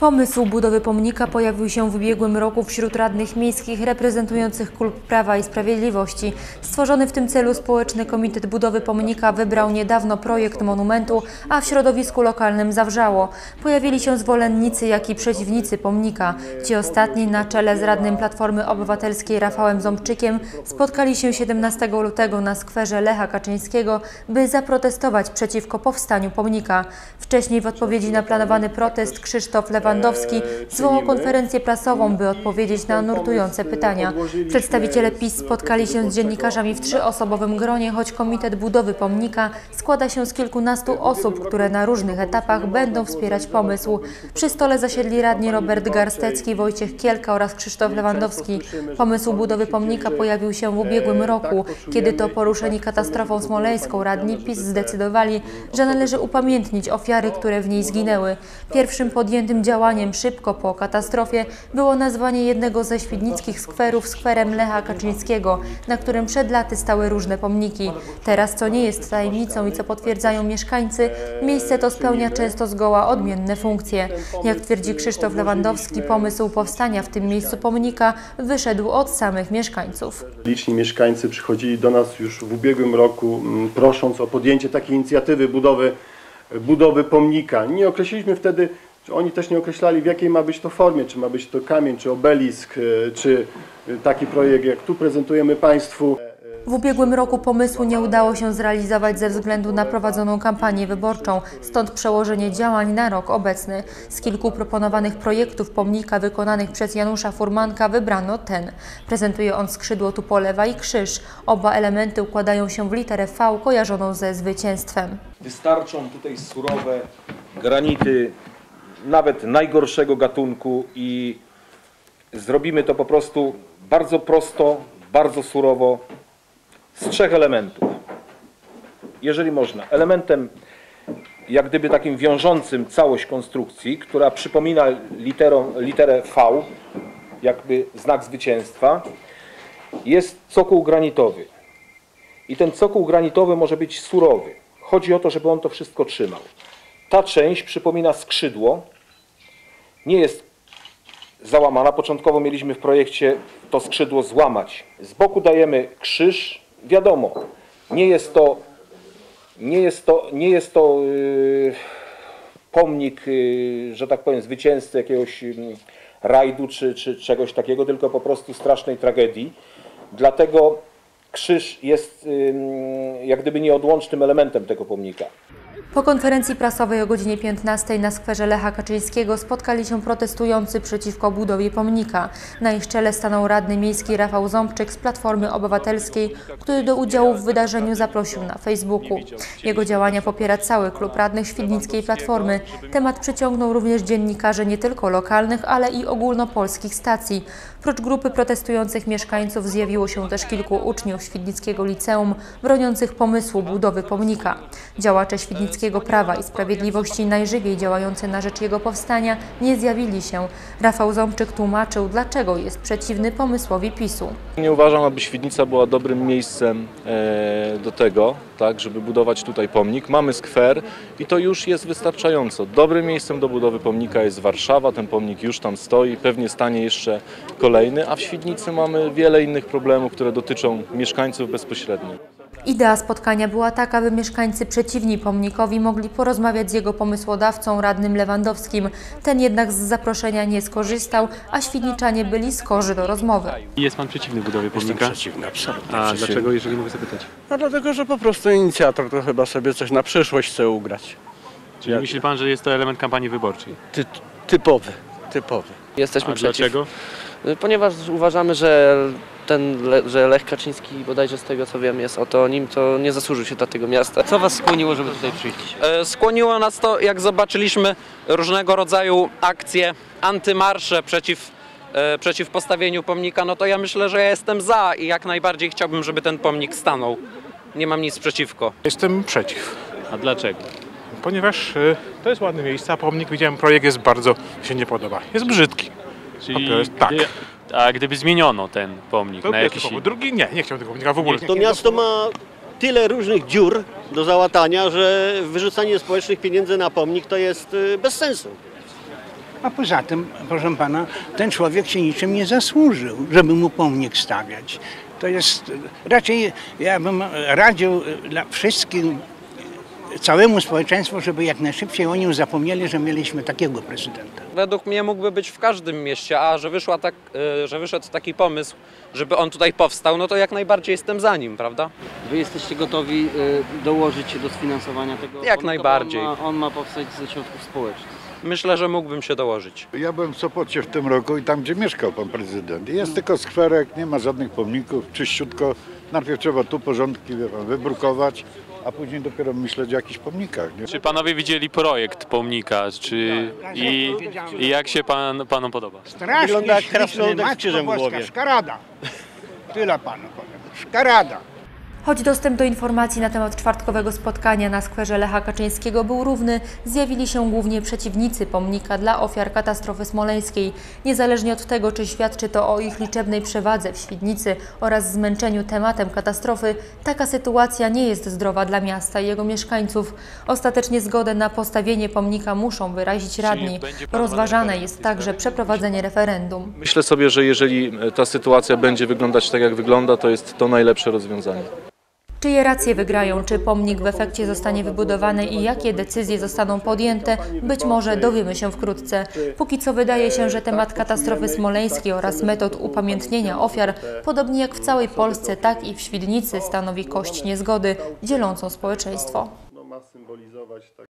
Pomysł budowy pomnika pojawił się w ubiegłym roku wśród radnych miejskich reprezentujących Klub Prawa i Sprawiedliwości. Stworzony w tym celu Społeczny Komitet Budowy Pomnika wybrał niedawno projekt monumentu, a w środowisku lokalnym zawrzało. Pojawili się zwolennicy, jak i przeciwnicy pomnika. Ci ostatni na czele z radnym Platformy Obywatelskiej Rafałem Ząbczykiem spotkali się 17 lutego na skwerze Lecha Kaczyńskiego, by zaprotestować przeciwko powstaniu pomnika. Wcześniej w odpowiedzi na planowany protest Krzysztof Lewandowski zwołał konferencję prasową, by odpowiedzieć na nurtujące pytania. Przedstawiciele PiS spotkali się z dziennikarzami w trzyosobowym gronie, choć Komitet Budowy Pomnika składa się z kilkunastu osób, które na różnych etapach będą wspierać pomysł. Przy stole zasiedli radni Robert Garstecki, Wojciech Kielka oraz Krzysztof Lewandowski. Pomysł budowy pomnika pojawił się w ubiegłym roku, kiedy to poruszeni katastrofą smoleńską radni PiS zdecydowali, że należy upamiętnić ofiary, które w niej zginęły. Pierwszym podjętym działaniem szybko po katastrofie było nazwanie jednego ze świdnickich skwerów skwerem Lecha Kaczyńskiego, na którym przed laty stały różne pomniki. Teraz, co nie jest tajemnicą i co potwierdzają mieszkańcy, miejsce to spełnia często zgoła odmienne funkcje. Jak twierdzi Krzysztof Lewandowski, pomysł powstania w tym miejscu pomnika wyszedł od samych mieszkańców. Liczni mieszkańcy przychodzili do nas już w ubiegłym roku, mm, prosząc o podjęcie takiej inicjatywy budowy, budowy pomnika. Nie określiliśmy wtedy, oni też nie określali, w jakiej ma być to formie, czy ma być to kamień, czy obelisk, e, czy e, taki projekt, jak tu prezentujemy Państwu. W ubiegłym roku pomysłu nie udało się zrealizować ze względu na prowadzoną kampanię wyborczą, stąd przełożenie działań na rok obecny. Z kilku proponowanych projektów pomnika wykonanych przez Janusza Furmanka wybrano ten. Prezentuje on skrzydło tupolewa i krzyż. Oba elementy układają się w literę V kojarzoną ze zwycięstwem. Wystarczą tutaj surowe granity, nawet najgorszego gatunku i zrobimy to po prostu bardzo prosto, bardzo surowo z trzech elementów. Jeżeli można. Elementem jak gdyby takim wiążącym całość konstrukcji, która przypomina literą, literę V, jakby znak zwycięstwa, jest cokół granitowy. I ten cokół granitowy może być surowy. Chodzi o to, żeby on to wszystko trzymał. Ta część przypomina skrzydło. Nie jest załamana. Początkowo mieliśmy w projekcie to skrzydło złamać. Z boku dajemy krzyż. Wiadomo, nie jest to, nie jest to, nie jest to yy, pomnik, yy, że tak powiem, zwycięzcy jakiegoś yy, rajdu czy, czy czegoś takiego, tylko po prostu strasznej tragedii. Dlatego krzyż jest yy, jak gdyby nieodłącznym elementem tego pomnika. Po konferencji prasowej o godzinie 15 na skwerze Lecha Kaczyńskiego spotkali się protestujący przeciwko budowie pomnika. Na ich czele stanął radny miejski Rafał Ząbczyk z Platformy Obywatelskiej, który do udziału w wydarzeniu zaprosił na Facebooku. Jego działania popiera cały klub radnych Świdnickiej Platformy. Temat przyciągnął również dziennikarzy nie tylko lokalnych, ale i ogólnopolskich stacji. Prócz grupy protestujących mieszkańców zjawiło się też kilku uczniów Świdnickiego Liceum broniących pomysłu budowy pomnika. Działacze Świdnickiego Prawa i Sprawiedliwości najżywiej działający na rzecz jego powstania nie zjawili się. Rafał Ząbczyk tłumaczył, dlaczego jest przeciwny pomysłowi PiSu. Nie uważam, aby Świdnica była dobrym miejscem e, do tego, tak, żeby budować tutaj pomnik. Mamy skwer i to już jest wystarczająco. Dobrym miejscem do budowy pomnika jest Warszawa, ten pomnik już tam stoi, pewnie stanie jeszcze kolejny, a w Świdnicy mamy wiele innych problemów, które dotyczą mieszkańców bezpośrednio. Idea spotkania była taka, by mieszkańcy przeciwni pomnikowi mogli porozmawiać z jego pomysłodawcą, radnym Lewandowskim. Ten jednak z zaproszenia nie skorzystał, a świdniczanie byli skorzy do rozmowy. Jest pan przeciwny budowie pomnika? Przeciwny, absolutnie A przeciwny. dlaczego, jeżeli mogę zapytać? No dlatego, że po prostu inicjator to chyba sobie coś na przyszłość chce ugrać. Czyli Jak- myśli pan, że jest to element kampanii wyborczej? Ty, typowy, typowy. Jesteśmy A przeciw. dlaczego? Ponieważ uważamy, że ten, że Lech Kaczyński, bodajże z tego co wiem, jest oto nim, to nie zasłużył się dla tego miasta. Co Was skłoniło, żeby tutaj przyjść? E, Skłoniło nas to, jak zobaczyliśmy różnego rodzaju akcje, antymarsze przeciw, e, przeciw postawieniu pomnika, no to ja myślę, że ja jestem za i jak najbardziej chciałbym, żeby ten pomnik stanął. Nie mam nic przeciwko. Jestem przeciw, A dlaczego? ponieważ y, to jest ładne miejsce, a pomnik, widziałem projekt, jest bardzo, się nie podoba. Jest brzydki. Czyli to jest tak. gdy, a gdyby zmieniono ten pomnik To na jakiś powód. Drugi nie, nie chciałbym tego pomnika w ogóle. To miasto ma tyle różnych dziur do załatania, że wyrzucanie społecznych pieniędzy na pomnik to jest y, bez sensu. A poza tym, proszę pana, ten człowiek się niczym nie zasłużył, żeby mu pomnik stawiać. To jest raczej, ja bym radził dla wszystkim, całemu społeczeństwu, żeby jak najszybciej o nim zapomnieli, że mieliśmy takiego prezydenta. Według mnie mógłby być w każdym mieście, a że, wyszła tak, e, że wyszedł taki pomysł, żeby on tutaj powstał, no to jak najbardziej jestem za nim, prawda? Wy jesteście gotowi y, dołożyć się do sfinansowania tego Jak najbardziej. On ma, on ma powstać ze środków społecznych. Myślę, że mógłbym się dołożyć. Ja byłem w Sopocie w tym roku i tam, gdzie mieszkał pan prezydent. Jest tylko skwerek, nie ma żadnych pomników, czyściutko. Najpierw trzeba tu porządki wie pan, wybrukować, a później dopiero myśleć o jakichś pomnikach. Nie? Czy panowie widzieli projekt pomnika? Czy i, i jak się pan, panom podoba? Strasznie Wygląda jak śliczny, krasnoludek z krzyżem w głowie. Szkarada. Tyle panu powiem. Szkarada. Choć dostęp do informacji na temat czwartkowego spotkania na skwerze Lecha Kaczyńskiego był równy, zjawili się głównie przeciwnicy pomnika dla ofiar katastrofy smoleńskiej. Niezależnie od tego, czy świadczy to o ich liczebnej przewadze w Świdnicy oraz zmęczeniu tematem katastrofy, taka sytuacja nie jest zdrowa dla miasta i jego mieszkańców. Ostatecznie zgodę na postawienie pomnika muszą wyrazić radni. Rozważane jest także przeprowadzenie referendum. Myślę sobie, że jeżeli e, ta sytuacja będzie wyglądać tak, jak wygląda, to jest to najlepsze rozwiązanie. Czyje racje wygrają, czy pomnik w efekcie zostanie wybudowany i jakie decyzje zostaną podjęte, być może dowiemy się wkrótce. Póki co wydaje się, że temat katastrofy smoleńskiej oraz metod upamiętnienia ofiar, podobnie jak w całej Polsce, tak i w Świdnicy, stanowi kość niezgody dzielącą społeczeństwo.